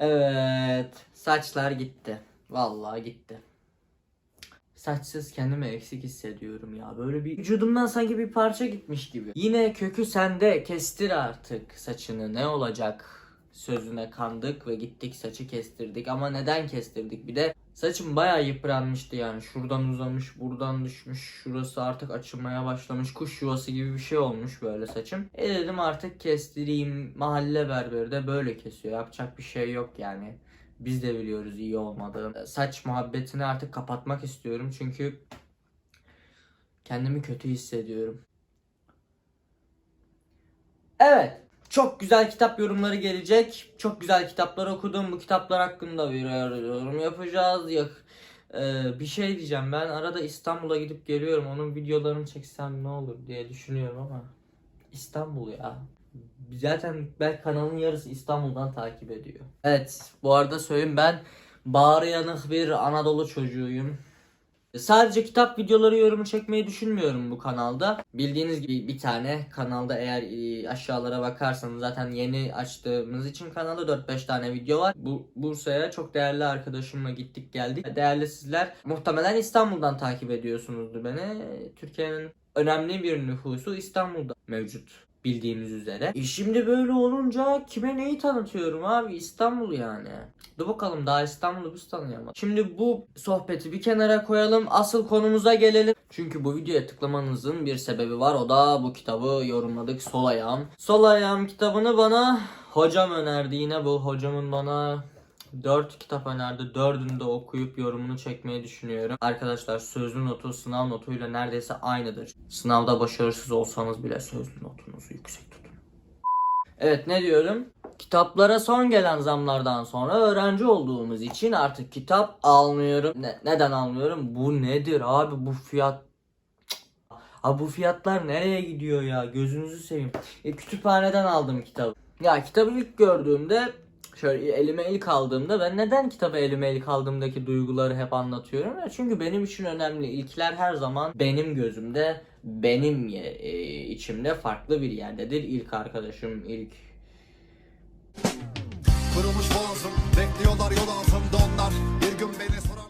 Evet, saçlar gitti. Vallahi gitti. Saçsız kendimi eksik hissediyorum ya. Böyle bir vücudumdan sanki bir parça gitmiş gibi. Yine kökü sende. Kestir artık saçını. Ne olacak? Sözüne kandık ve gittik saçı kestirdik. Ama neden kestirdik? Bir de saçım bayağı yıpranmıştı yani. Şuradan uzamış, buradan düşmüş. Şurası artık açılmaya başlamış. Kuş yuvası gibi bir şey olmuş böyle saçım. E dedim artık kestireyim. Mahalle berberi de böyle kesiyor. Yapacak bir şey yok yani. Biz de biliyoruz iyi olmadığını. Saç muhabbetini artık kapatmak istiyorum çünkü kendimi kötü hissediyorum. Evet. Çok güzel kitap yorumları gelecek. Çok güzel kitaplar okudum. Bu kitaplar hakkında bir yorum yapacağız. Yak Ee, bir şey diyeceğim. Ben arada İstanbul'a gidip geliyorum. Onun videolarını çeksem ne olur diye düşünüyorum ama İstanbul ya. Zaten belki kanalın yarısı İstanbul'dan takip ediyor. Evet, bu arada söyleyeyim ben bağrı yanık bir Anadolu çocuğuyum. Sadece kitap videoları yorumu çekmeyi düşünmüyorum bu kanalda. Bildiğiniz gibi bir tane kanalda eğer e, aşağılara bakarsanız zaten yeni açtığımız için kanalda 4-5 tane video var. Bu Bursa'ya çok değerli arkadaşımla gittik geldik. Değerli sizler muhtemelen İstanbul'dan takip ediyorsunuzdur beni. Türkiye'nin önemli bir nüfusu İstanbul'da mevcut bildiğimiz üzere. E şimdi böyle olunca kime neyi tanıtıyorum abi İstanbul yani. Dur bakalım daha İstanbul'u biz tanıyamadık. Şimdi bu sohbeti bir kenara koyalım. Asıl konumuza gelelim. Çünkü bu videoya tıklamanızın bir sebebi var. O da bu kitabı yorumladık Sol Ayağım. Sol Ayağım kitabını bana hocam önerdi. Yine bu hocamın bana 4 kitap önerdi. Dördünü de okuyup yorumunu çekmeyi düşünüyorum. Arkadaşlar sözlü notu sınav notuyla neredeyse aynıdır. Sınavda başarısız olsanız bile sözlü notunuzu yüksek tutun. Evet ne diyorum? Kitaplara son gelen zamlardan sonra öğrenci olduğumuz için artık kitap almıyorum. Ne- neden almıyorum? Bu nedir abi bu fiyat? Abi bu fiyatlar nereye gidiyor ya? Gözünüzü seveyim. E, kütüphaneden aldım kitabı. Ya kitabı ilk gördüğümde şöyle elime ilk aldığımda ben neden kitabı elime ilk aldığımdaki duyguları hep anlatıyorum? Çünkü benim için önemli. İlkler her zaman benim gözümde benim e, içimde farklı bir yerdedir. İlk arkadaşım ilk Kırılmış boğazım Bekliyorlar yol altında onlar. Bir gün beni sorar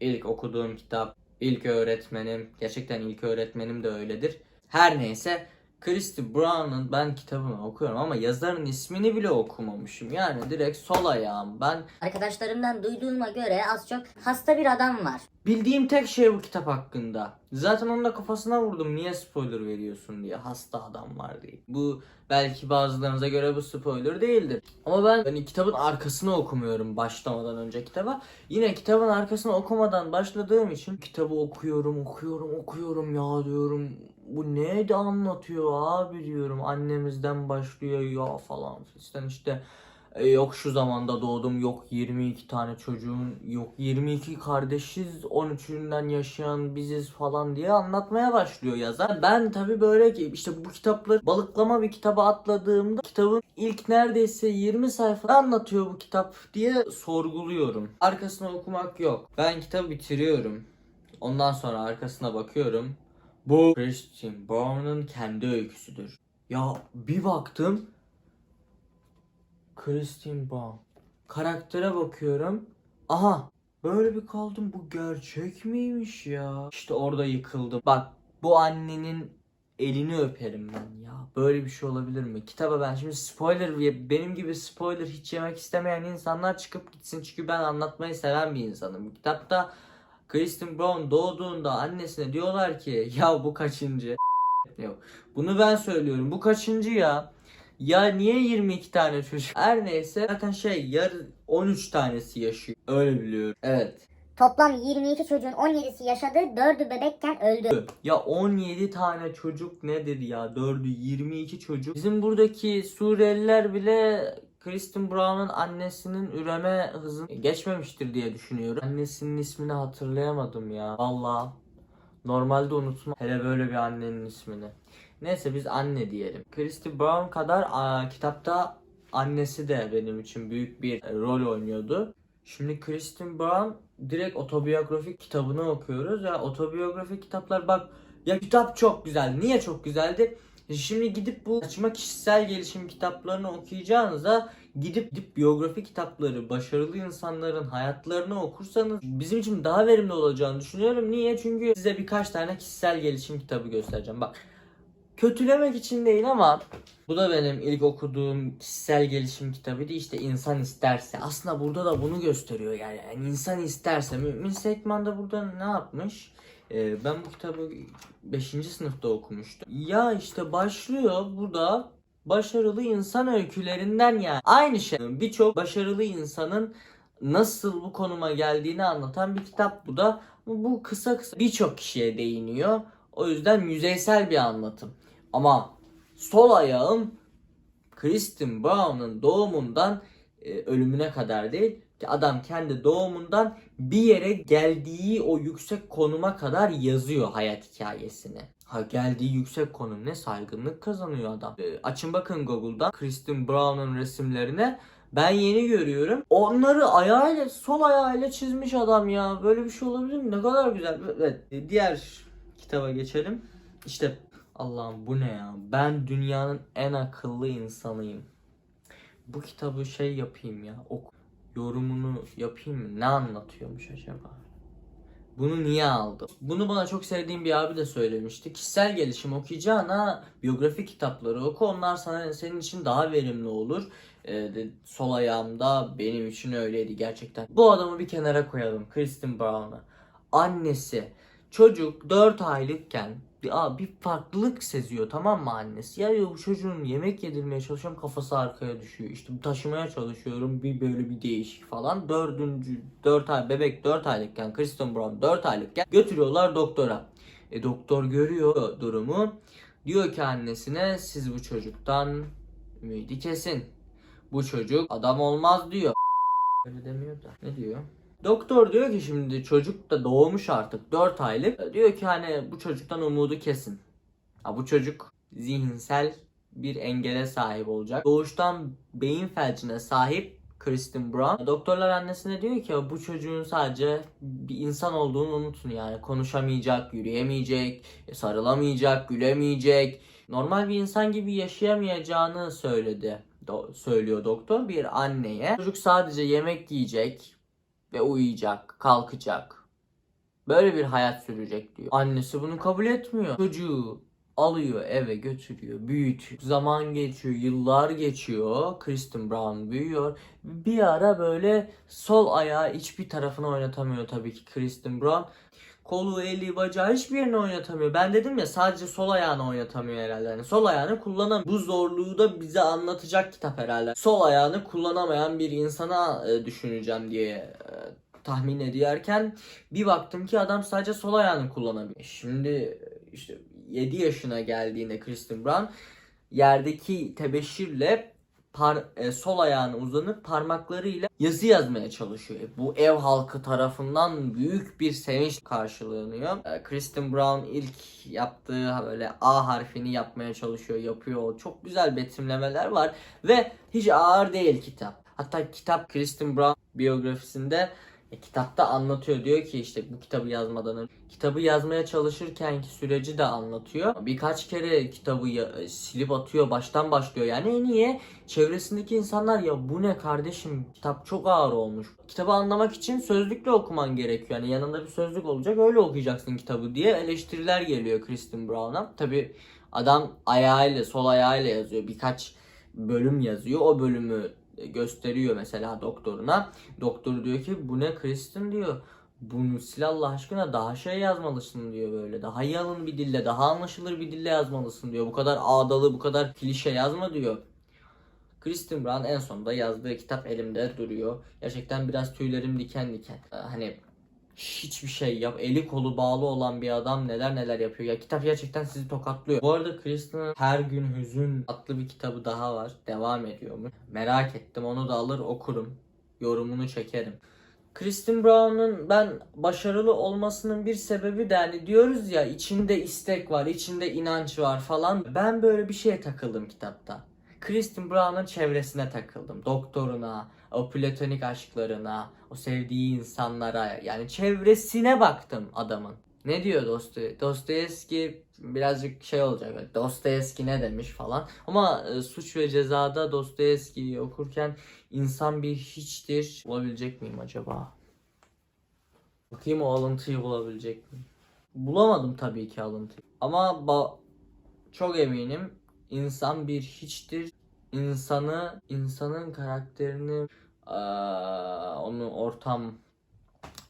ilk okuduğum kitap ilk öğretmenim gerçekten ilk öğretmenim de öyledir. Her neyse Christy Brown'un ben kitabını okuyorum ama yazarın ismini bile okumamışım yani direkt sol ayağım ben Arkadaşlarımdan duyduğuma göre az çok hasta bir adam var. Bildiğim tek şey bu kitap hakkında. Zaten onun da kafasına vurdum niye spoiler veriyorsun diye. Hasta adam var diye. Bu belki bazılarınıza göre bu spoiler değildir. Ama ben hani kitabın arkasını okumuyorum başlamadan önce kitaba. Yine kitabın arkasını okumadan başladığım için kitabı okuyorum, okuyorum, okuyorum ya diyorum. Bu ne de anlatıyor abi diyorum. Annemizden başlıyor ya falan. İşte işte e, Yok şu zamanda doğdum, yok 22 tane çocuğun, yok 22 kardeşiz, 13'ünden yaşayan biziz falan diye anlatmaya başlıyor yazar. Ben tabi böyle ki işte bu kitapları balıklama bir kitaba atladığımda kitabın ilk neredeyse 20 sayfa anlatıyor bu kitap diye sorguluyorum. Arkasını okumak yok. Ben kitabı bitiriyorum. Ondan sonra arkasına bakıyorum. Bu Christian Brown'un kendi öyküsüdür. Ya bir baktım Christine Brown. Karaktere bakıyorum. Aha böyle bir kaldım bu gerçek miymiş ya? İşte orada yıkıldım. Bak bu annenin elini öperim ben ya. Böyle bir şey olabilir mi? Kitaba ben şimdi spoiler benim gibi spoiler hiç yemek istemeyen insanlar çıkıp gitsin. Çünkü ben anlatmayı seven bir insanım. Kitapta Kristen Brown doğduğunda annesine diyorlar ki ya bu kaçıncı? Yok. Bunu ben söylüyorum. Bu kaçıncı ya? Ya niye 22 tane çocuk? Her neyse zaten şey yar 13 tanesi yaşıyor. Öyle biliyorum. Evet. Toplam 22 çocuğun 17'si yaşadı, 4'ü bebekken öldü. Ya 17 tane çocuk nedir ya? 4'ü 22 çocuk. Bizim buradaki Suriyeliler bile Kristen Brown'un annesinin üreme hızını geçmemiştir diye düşünüyorum. Annesinin ismini hatırlayamadım ya. Valla. Normalde unutma. Hele böyle bir annenin ismini. Neyse biz anne diyelim. Christy Brown kadar aa, kitapta annesi de benim için büyük bir e, rol oynuyordu. Şimdi Kristen Brown direkt otobiyografik kitabını okuyoruz. Ya otobiyografik kitaplar bak ya kitap çok güzel. Niye çok güzeldi? Şimdi gidip bu saçma kişisel gelişim kitaplarını okuyacağınıza gidip, gidip biyografi kitapları, başarılı insanların hayatlarını okursanız bizim için daha verimli olacağını düşünüyorum. Niye? Çünkü size birkaç tane kişisel gelişim kitabı göstereceğim. Bak kötülemek için değil ama bu da benim ilk okuduğum kişisel gelişim kitabıydı. İşte insan isterse. Aslında burada da bunu gösteriyor yani. yani insan isterse. Mümin Sekman da burada ne yapmış? Ee, ben bu kitabı 5. sınıfta okumuştum. Ya işte başlıyor burada başarılı insan öykülerinden yani. Aynı şey. Birçok başarılı insanın nasıl bu konuma geldiğini anlatan bir kitap bu da. Bu kısa kısa birçok kişiye değiniyor. O yüzden yüzeysel bir anlatım. Ama sol ayağım Kristen Brown'un doğumundan e, ölümüne kadar değil. Adam kendi doğumundan bir yere geldiği o yüksek konuma kadar yazıyor hayat hikayesini. Ha geldiği yüksek konum ne saygınlık kazanıyor adam. E, açın bakın Google'dan Kristen Brown'un resimlerine. Ben yeni görüyorum. Onları ayağıyla sol ayağıyla çizmiş adam ya. Böyle bir şey olabilir mi? Ne kadar güzel. Evet. Diğer kitaba geçelim. İşte Allah'ım bu ne ya? Ben dünyanın en akıllı insanıyım. Bu kitabı şey yapayım ya. Ok yorumunu yapayım mı? Ne anlatıyormuş acaba? Bunu niye aldım? Bunu bana çok sevdiğim bir abi de söylemişti. Kişisel gelişim okuyacağına biyografi kitapları oku. Onlar sana senin için daha verimli olur. Ee, de- sol ayağımda benim için öyleydi gerçekten. Bu adamı bir kenara koyalım. Kristen Brown'u. Annesi çocuk 4 aylıkken bir, bir farklılık seziyor tamam mı annesi? Ya diyor bu çocuğun yemek yedirmeye çalışıyorum kafası arkaya düşüyor. İşte taşımaya çalışıyorum bir böyle bir değişik falan. Dördüncü 4 ay bebek 4 aylıkken Kristen Brown 4 aylıkken götürüyorlar doktora. E doktor görüyor durumu. Diyor ki annesine siz bu çocuktan ümidi kesin. Bu çocuk adam olmaz diyor. Öyle demiyor da. Ne diyor? Doktor diyor ki şimdi çocuk da doğmuş artık 4 aylık. Diyor ki hani bu çocuktan umudu kesin. Ha, bu çocuk zihinsel bir engele sahip olacak. Doğuştan beyin felcine sahip Kristen Brown. Doktorlar annesine diyor ki bu çocuğun sadece bir insan olduğunu unutun yani. Konuşamayacak, yürüyemeyecek, sarılamayacak, gülemeyecek. Normal bir insan gibi yaşayamayacağını söyledi. Do- söylüyor doktor bir anneye. Çocuk sadece yemek yiyecek, ve uyuyacak, kalkacak. Böyle bir hayat sürecek diyor. Annesi bunu kabul etmiyor. Çocuğu alıyor eve götürüyor, büyütüyor. Zaman geçiyor, yıllar geçiyor. Kristen Brown büyüyor. Bir ara böyle sol ayağı hiçbir tarafını oynatamıyor tabii ki Kristen Brown. Kolu, eli, bacağı hiçbir yerini oynatamıyor. Ben dedim ya sadece sol ayağını oynatamıyor herhalde. Yani sol ayağını kullanamıyor. Bu zorluğu da bize anlatacak kitap herhalde. Sol ayağını kullanamayan bir insana e, düşüneceğim diye e, tahmin ediyorken bir baktım ki adam sadece sol ayağını kullanabiliyor. Şimdi işte 7 yaşına geldiğinde Kristen Brown yerdeki tebeşirle par, e, sol ayağına uzanıp parmaklarıyla yazı yazmaya çalışıyor. Bu ev halkı tarafından büyük bir sevinç karşılanıyor. E, Kristen Brown ilk yaptığı böyle A harfini yapmaya çalışıyor, yapıyor. Çok güzel betimlemeler var ve hiç ağır değil kitap. Hatta kitap Kristen Brown biyografisinde e, kitapta anlatıyor diyor ki işte bu kitabı yazmadan kitabı yazmaya çalışırkenki süreci de anlatıyor. Birkaç kere kitabı ya- e, silip atıyor baştan başlıyor yani niye? Çevresindeki insanlar ya bu ne kardeşim kitap çok ağır olmuş. Kitabı anlamak için sözlükle okuman gerekiyor. Yani yanında bir sözlük olacak öyle okuyacaksın kitabı diye eleştiriler geliyor Kristen Brown'a. Tabi adam ayağıyla sol ayağıyla yazıyor birkaç bölüm yazıyor. O bölümü gösteriyor mesela doktoruna. Doktor diyor ki bu ne Kristen diyor. Bunu sil Allah aşkına daha şey yazmalısın diyor böyle. Daha yalın bir dille, daha anlaşılır bir dille yazmalısın diyor. Bu kadar ağdalı, bu kadar klişe yazma diyor. Kristen Brown en sonunda yazdığı kitap elimde duruyor. Gerçekten biraz tüylerim diken diken. Hani hiçbir şey yap. Eli kolu bağlı olan bir adam neler neler yapıyor. Ya kitap gerçekten sizi tokatlıyor. Bu arada Kristen'ın Her Gün Hüzün adlı bir kitabı daha var. Devam ediyormuş. Merak ettim. Onu da alır okurum. Yorumunu çekerim. Kristen Brown'un ben başarılı olmasının bir sebebi de hani diyoruz ya içinde istek var, içinde inanç var falan. Ben böyle bir şeye takıldım kitapta. Kristen Brown'un çevresine takıldım. Doktoruna, o platonik aşklarına, o sevdiği insanlara yani çevresine baktım adamın. Ne diyor Dostoy Dostoyevski birazcık şey olacak. Dostoyevski ne demiş falan. Ama e, suç ve cezada Dostoyevski'yi okurken insan bir hiçtir. Bulabilecek miyim acaba? Bakayım o alıntıyı bulabilecek miyim? Bulamadım tabii ki alıntıyı. Ama çok eminim insan bir hiçtir. İnsanı, insanın karakterini onu ortam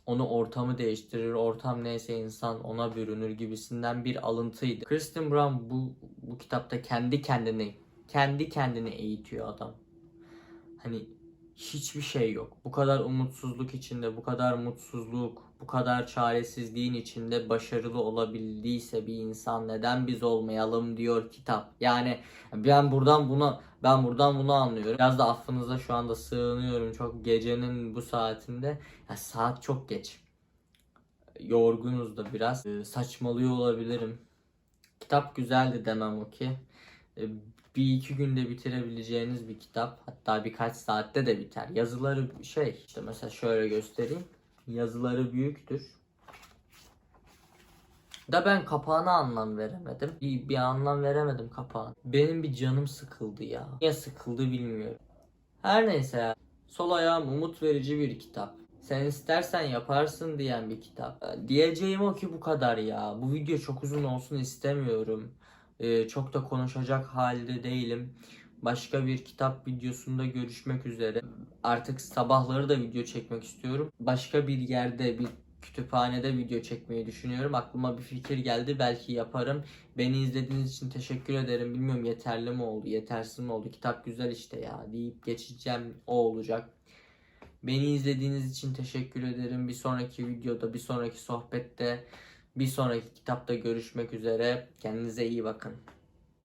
onu ortamı değiştirir, ortam neyse insan ona bürünür gibisinden bir alıntıydı. Kristen Brown bu bu kitapta kendi kendini kendi kendini eğitiyor adam. Hani hiçbir şey yok. Bu kadar umutsuzluk içinde, bu kadar mutsuzluk, bu kadar çaresizliğin içinde başarılı olabildiyse bir insan neden biz olmayalım diyor kitap. Yani ben buradan bunu ben buradan bunu anlıyorum. Biraz da affınıza şu anda sığınıyorum. Çok gecenin bu saatinde. Ya saat çok geç. Yorgunuz da biraz. Ee, saçmalıyor olabilirim. Kitap güzeldi demem o ki. Ee, bir iki günde bitirebileceğiniz bir kitap. Hatta birkaç saatte de biter. Yazıları şey işte mesela şöyle göstereyim. Yazıları büyüktür. Da ben kapağına anlam veremedim. Bir, bir anlam veremedim kapağına. Benim bir canım sıkıldı ya. Niye sıkıldı bilmiyorum. Her neyse ya. Sol ayağım umut verici bir kitap. Sen istersen yaparsın diyen bir kitap. Diyeceğim o ki bu kadar ya. Bu video çok uzun olsun istemiyorum. Ee, çok da konuşacak halde değilim. Başka bir kitap videosunda görüşmek üzere. Artık sabahları da video çekmek istiyorum. Başka bir yerde bir kütüphanede video çekmeyi düşünüyorum. Aklıma bir fikir geldi. Belki yaparım. Beni izlediğiniz için teşekkür ederim. Bilmiyorum yeterli mi oldu, yetersiz mi oldu. Kitap güzel işte ya deyip geçeceğim. O olacak. Beni izlediğiniz için teşekkür ederim. Bir sonraki videoda, bir sonraki sohbette, bir sonraki kitapta görüşmek üzere. Kendinize iyi bakın.